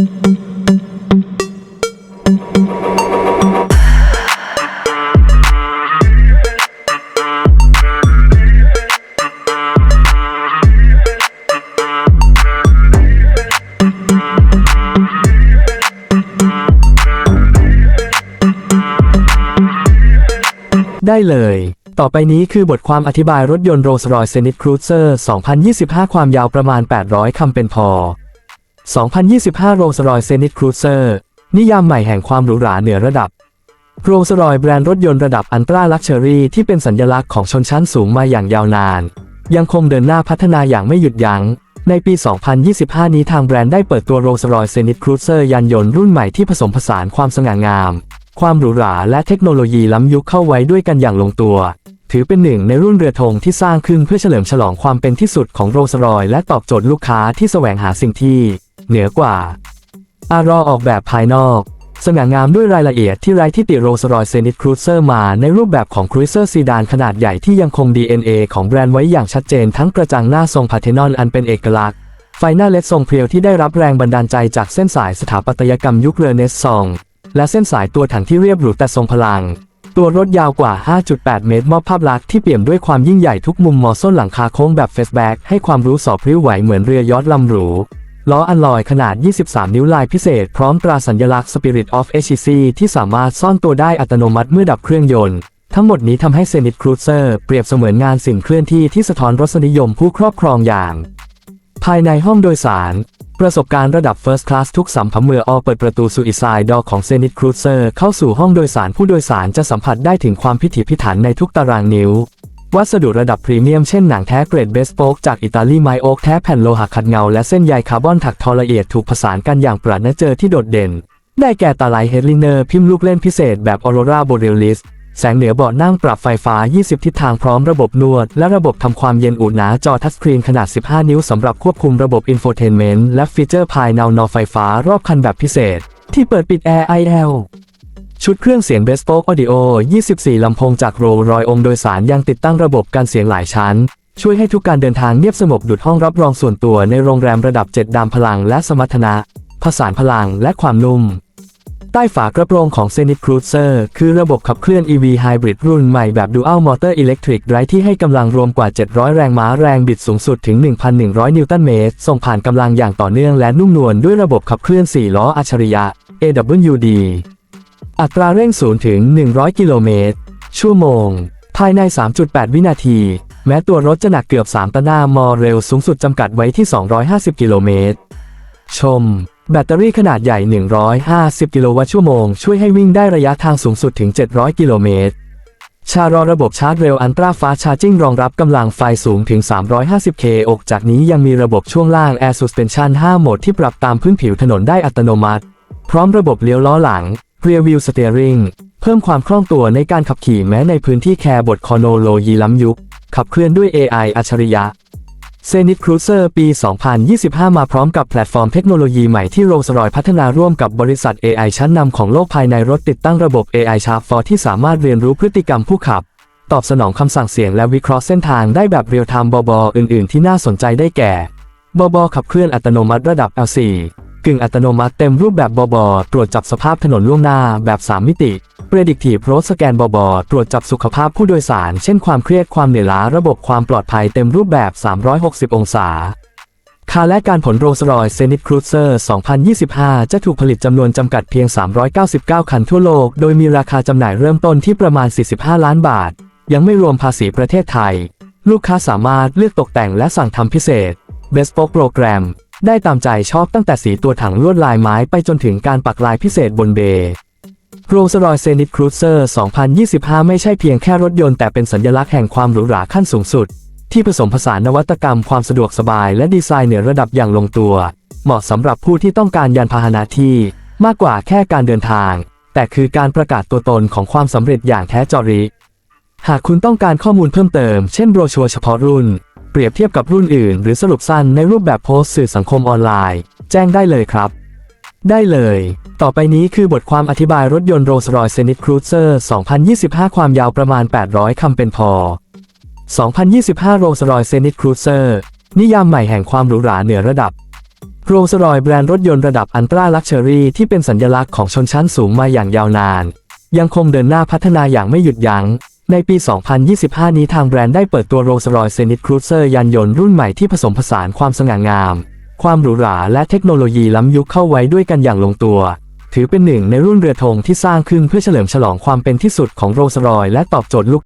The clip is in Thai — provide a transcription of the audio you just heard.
ได้เลย ต่อไปนี้คือบทความอธิบายรถยนต์ Rolls-Royce Zenith Cruiser 2025 ความยาวประมาณ 800 คำเป็นพอ 2025 Rolls-Royce Zenith Cruiser นิยามใหม่แห่งความหรูหราเหนือระดับ Rolls-Royce แบรนด์รถยนต์ระดับอันตราลักชัวรี่ที่เป็นสัญลักษณ์ของชนชั้นสูงมาอย่างยาวนาน ยังคงเดินหน้าพัฒนาอย่างไม่หยุดยัง้ง ในปี 2025 นี้ทางแบรนด์ได้เปิดตัว Rolls-Royce Zenith Cruiser ยานยนต์รุ่นใหม่ที่ผสมผสานความสง่างาม ความหรูหราและเทคโนโลยีล้ำยุคเข้าไว้ด้วยกันอย่างลงตัว ถือเป็นหนึ่งในรุ่นเรือธงที่สร้างขึ้นเพื่อเฉลิมฉลองความเป็นที่สุดของโรลส์รอยและตอบโจทย์ลูกค้าที่แสวงหาสิ่งที่ เหนือกว่า อารอออกแบบภายนอก สง่างามด้วยรายละเอียดที่ไร้ที่ติโรสรอยเซนิตครูเซอร์มาในรูปแบบของครูเซอร์ซีดานขนาดใหญ่ที่ยังคง DNA ของแบรนด์ไว้อย่างชัดเจนทั้งกระจังหน้าทรงพาเทนอนอันเป็นเอกลักษณ์ ไฟหน้าเล็ดทรงเพรียวที่ได้รับแรงบันดาลใจจากเส้นสายสถาปัตยกรรมยุคเรเนซองส์และเส้นสายตัวถังที่เรียบหรูแต่ทรงพลังตัวรถยาวกว่า 5.8 เมตร มอบภาพลักษณ์ที่เปี่ยมด้วยความยิ่งใหญ่ทุกมุมมอส้นหลังคาโค้งแบบเฟสแบ็กให้ความรู้สอบพริ้วไหวเหมือนเรือยอทลำหรู ล้ออันลอยขนาด 23 นิ้วลายพิเศษพร้อมตราสัญลักษณ์ Spirit of HEC ที่สามารถซ่อนตัวได้อัตโนมัติเมื่อดับเครื่องยนต์ ทั้งหมดนี้ทำให้ Zenith Cruiser เปรียบเสมือนงานสิ่งเคลื่อนที่ที่สะท้อนรสนิยมผู้ครอบครองอย่าง ภายในห้องโดยสาร ประสบการณ์ระดับ First Class ทุกสัมผัสเมื่อออเปิดประตูสู่อีไซดอของ Zenith Cruiser เข้าสู่ห้องโดยสารผู้โดยสารจะสัมผัสได้ถึงความพิถีพิถันในทุกตารางนิ้ว วัสดุระดับพรีเมียมเช่นหนังแท้เกรดเบสโปกจากอิตาลีไมโอกแท้แผ่นโลหะขัดเงาและเส้นใยคาร์บอนถักทอละเอียดถูกผสานกันอย่างประณีตเจอที่โดดเด่น ได้แก่ตาไลท์เฮดลิเนอร์พิมพ์ลูกเล่นพิเศษแบบออโรราโบเรลิสแสงเหนือเบาะนั่งปรับไฟฟ้า 20 ทิศทางพร้อมระบบนวด และระบบทำความเย็นอุ่นหนาจอทัชสกรีนขนาด 15 นิ้วสำหรับควบคุมระบบอินโฟเทนเมนต์และฟีเจอร์ภายในนอไฟฟ้ารอบคันแบบพิเศษ ที่เปิดปิดแอร์ IL ชุดเครื่องเสียง Bespoke Audio 24 ลำโพงจากโรลรอยองโดยสารยังติดตั้งระบบการเสียงหลายชั้น ช่วยให้ทุกการเดินทางเงียบสงบดุดห้องรับรองส่วนตัวในโรงแรมระดับ 7 ดามพลังและสมรรถนะ ผสานพลังและความนุ่ม ใต้ฝากระโปรงของ Zenith Cruiser คือระบบขับเคลื่อน EV Hybrid รุ่นใหม่แบบ Dual Motor Electric Drive ที่ให้กำลังรวมกว่า 700 แรงม้าแรงบิดสูงสุดถึง 1,100 นิวตันเมตร ส่งผ่านกำลังอย่างต่อเนื่องและนุ่มนวลด้วยระบบขับเคลื่อน 4 ล้ออัจฉริยะ AWD อัตราเร่ง0ถึง 100 กิโลเมตร ชั่วโมง ภายใน 3.8 วินาที แม้ตัวรถจะหนักเกือบ 3 ตันหน้ามอเร็วสูงสุดจำกัดไว้ที่ 250 กิโลเมตร ชม แบตเตอรี่ขนาดใหญ่ 150 กิโลวัตต์ชั่วโมง ช่วยให้วิ่งได้ระยะทางสูงสุดถึง 700 กิโลเมตร ชารอระบบชาร์จเร็วอันตราฟาชาร์จิ่งรองรับกำลังไฟสูงถึง 350 k อกจากนี้ยังมีระบบช่วงล่าง Air Suspension 5 โหมดที่ปรับตามพื้นผิวถนนได้อัตโนมัติ พร้อมระบบเลี้ยวล้อหลัง Rear Wheel Steering เพิ่มความคล่องตัวในการขับขี่แม้ในพื้นที่แคบทคอนโนโลยีล้ำยุค ขับเคลื่อนด้วย AI อัจฉริยะ Zenith Cruiser ปี 2025 มาพร้อมกับแพลตฟอร์มเทคโนโลยีใหม่ที่ Rolls-Royce พัฒนาร่วมกับบริษัท AI ชั้นนำของโลกภายในรถติดตั้งระบบ AI Sharp 4ที่สามารถเรียนรู้พฤติกรรมผู้ขับ ตอบสนองคำสั่งเสียงและวิเคราะห์เส้นทางได้แบบเรียลไทม์บอบออื่น ๆ ที่น่าสนใจได้แก่บอบอขับเคลื่อนอัตโนมัติระดับ L4 กึ่งอัตโนมัติเต็มรูปแบบบอบอตรวจจับสภาพถนนล่วงหน้าแบบ 3 มิติ Predictive Road Scan บอบอตรวจจับสุขภาพผู้โดยสาร เช่นความเครียดความเหนื่อยล้าระบบความปลอดภัยเต็มรูปแบบ 360 องศาคาและการผลโรลส์รอยเซนิตครูเซอร์ 2025 จะถูกผลิตจำนวนจำกัดเพียง 399 คันทั่วโลก โดยมีราคาจำหน่ายเริ่มต้นที่ประมาณ 45 ล้านบาท ยังไม่รวมภาษีประเทศไทย ลูกค้าสามารถเลือกตกแต่งและสั่งทำพิเศษ Bespoke Program ได้ตามใจชอบตั้งแต่สีตัวถังลวดลายไม้ไปจนถึงการปักลายพิเศษบนเบย์ Rolls-Royce Zenith Cruiser 2025 ไม่ใช่เพียงแค่รถยนต์แต่เป็นสัญลักษณ์แห่งความหรูหราขั้นสูงสุด ที่ผสมผสานนวัตกรรมความสะดวกสบายและดีไซน์เหนือระดับอย่างลงตัว เหมาะสำหรับผู้ที่ต้องการยานพาหนะที่ มากกว่าแค่การเดินทาง แต่คือการประกาศตัวตนของความสำเร็จอย่างแท้จริงหากคุณต้องการข้อมูลเพิ่มเติม เช่นโบรชัวร์เฉพาะรุ่น เปรียบเทียบกับรุ่นอื่น หรือสรุปสั้นในรูปแบบโพสต์สื่อสังคมออนไลน์ แจ้งได้เลยครับ ได้เลย ต่อไปนี้คือบทความอธิบายรถยนต์ Rolls-Royce Zenith Cruiser 2025 ความยาวประมาณ 800 คำเป็นพอ 2025 Rolls-Royce Zenith Cruiser นิยามใหม่แห่งความหรูหราเหนือระดับโรลส์รอยแบรนด์รถยนต์ระดับอันตราลักชัวรี่ที่เป็นสัญลักษณ์ของชนชั้นสูงมาอย่างยาวนาน ยังคงเดินหน้าพัฒนาอย่างไม่หยุดยัง้ง ในปี 2025 นี้ทางแบรนด์ได้เปิดตัว Rolls-Royce Zenith Cruiser ยานยนต์รุ่นใหม่ที่ผสมผสานความสง่างาม ความหรูหราและเทคโนโลยีล้ำยุคเข้าไว้ด้วยกันอย่างลงตัว ถือเป็นหนึ่งในรุ่นเรือธงที่สร้างขึ้นเพื่อเฉลิมฉลองความเป็นที่สุดของ Rolls-Royce และตอบโจทย์ลูก